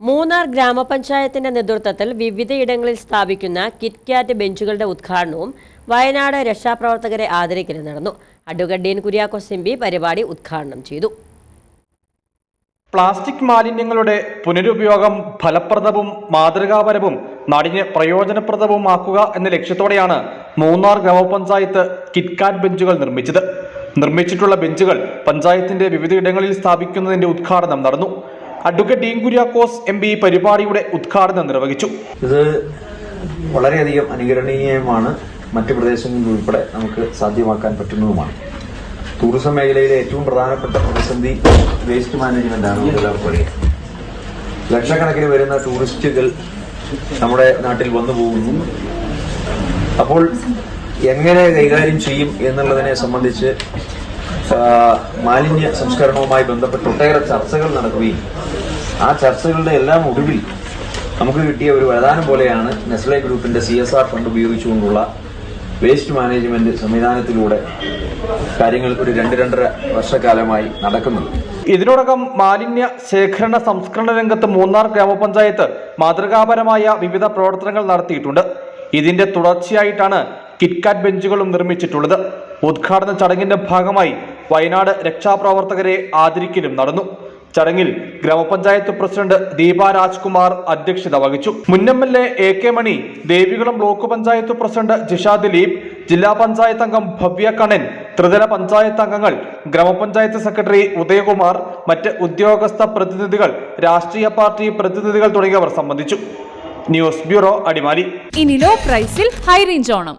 മൂന്നാർ ഗ്രാമപഞ്ചായത്തിന്റെ നേതൃത്വത്തിൽ വിവിധയിടങ്ങളിൽ സ്ഥാപിക്കുന്ന കിറ്റ്കാറ്റ് ബെഞ്ചുകളുടെ ഉദ്ഘാടനവും വയനാട് രക്ഷാപ്രവർത്തകരെ ആദരിക്കലും നടന്നു. അഡ്വക്കേറ്റ് ഡീൻ കുര്യാക്കോസ് എം പരിപാടി ഉദ്ഘാടനം ചെയ്തു. പ്ലാസ്റ്റിക് മാലിന്യങ്ങളുടെ പുനരുപയോഗം ഫലപ്രദവും മാതൃകാപരവും നാടിന് പ്രയോജനപ്രദവുമാക്കുക എന്ന ലക്ഷ്യത്തോടെയാണ് മൂന്നാർ ഗ്രാമപഞ്ചായത്ത് കിറ്റ്കാറ്റ് ബെഞ്ചുകൾ നിർമ്മിച്ചത്. നിർമ്മിച്ചിട്ടുള്ള ബെഞ്ചുകൾ പഞ്ചായത്തിന്റെ വിവിധയിടങ്ങളിൽ സ്ഥാപിക്കുന്നതിന്റെ ഉദ്ഘാടനം നടന്നു. Advocate Dean Kuriakose M P പരിപാടിയുടെ ഉദ്ഘാടനം നിർവഹിച്ചു. ഇത് വളരെയധികം അനുകരണീയമാണ്. മറ്റ് പ്രദേശങ്ങളിൽ ഉൾപ്പെടെ നമുക്ക് സാധ്യമാക്കാൻ പറ്റുന്നതുമാണ്. ടൂറിസം മേഖലയിലെ ഏറ്റവും പ്രധാനപ്പെട്ട പ്രതിസന്ധി വേസ്റ്റ് മാനേജ്മെന്റ് ആണ് ലക്ഷക്കണക്കിന് വരുന്ന ടൂറിസ്റ്റുകൾ നമ്മുടെ നാട്ടിൽ വന്നു പോകുന്നു. അപ്പോൾ എങ്ങനെ കൈകാര്യം ചെയ്യും എന്നുള്ളതിനെ സംബന്ധിച്ച് മാലിന്യ സംസ്കരണവുമായി ബന്ധപ്പെട്ട് ഒട്ടേറെ ചർച്ചകൾ നടക്കുകയും ആ ചർച്ചകളുടെ എല്ലാം ഒടുവിൽ നമുക്ക് കിട്ടിയ ഒരു വരദാനം പോലെയാണ് നെസ്ലെ ഗ്രൂപ്പിന്റെ സി എസ് ആർ ഫണ്ട് ഉപയോഗിച്ചുകൊണ്ടുള്ള വേസ്റ്റ് മാനേജ്മെന്റ് സംവിധാനത്തിലൂടെ കാര്യങ്ങൾ ഒരു രണ്ട് രണ്ടര വർഷക്കാലമായി നടക്കുന്നത്. ഇതിനോടകം മാലിന്യ ശേഖരണ സംസ്കരണ രംഗത്ത് മൂന്നാർ ഗ്രാമപഞ്ചായത്ത് മാതൃകാപരമായ വിവിധ പ്രവർത്തനങ്ങൾ നടത്തിയിട്ടുണ്ട്. ഇതിന്റെ തുടർച്ചയായിട്ടാണ് കിറ്റ്കാറ്റ് ബെഞ്ചുകളും നിർമ്മിച്ചിട്ടുള്ളത്. ഉദ്ഘാടന ചടങ്ങിന്റെ ഭാഗമായി വയനാട് രക്ഷാപ്രവർത്തകരെ ആദരിക്കലും നടന്നു. ചടങ്ങിൽ ഗ്രാമപഞ്ചായത്ത് പ്രസിഡന്റ് ദീപ രാജ്കുമാർ അധ്യക്ഷത വഹിച്ചു. മുൻ L A K Mani Devikulam block panchayat president Jisha Dileep ജില്ലാ പഞ്ചായത്ത് അംഗം ഭവ്യ കണ്ണൻ ത്രിതല പഞ്ചായത്ത് അംഗങ്ങൾ ഗ്രാമപഞ്ചായത്ത് സെക്രട്ടറി ഉദയകുമാർ മറ്റ് ഉദ്യോഗസ്ഥ പ്രതിനിധികൾ രാഷ്ട്രീയ പാർട്ടി പ്രതിനിധികൾ തുടങ്ങിയവർ സംബന്ധിച്ചു. News bureau Adimali. ഇനി ലോ പ്രൈസിൽ ഹൈ റേഞ്ച് ഓണം.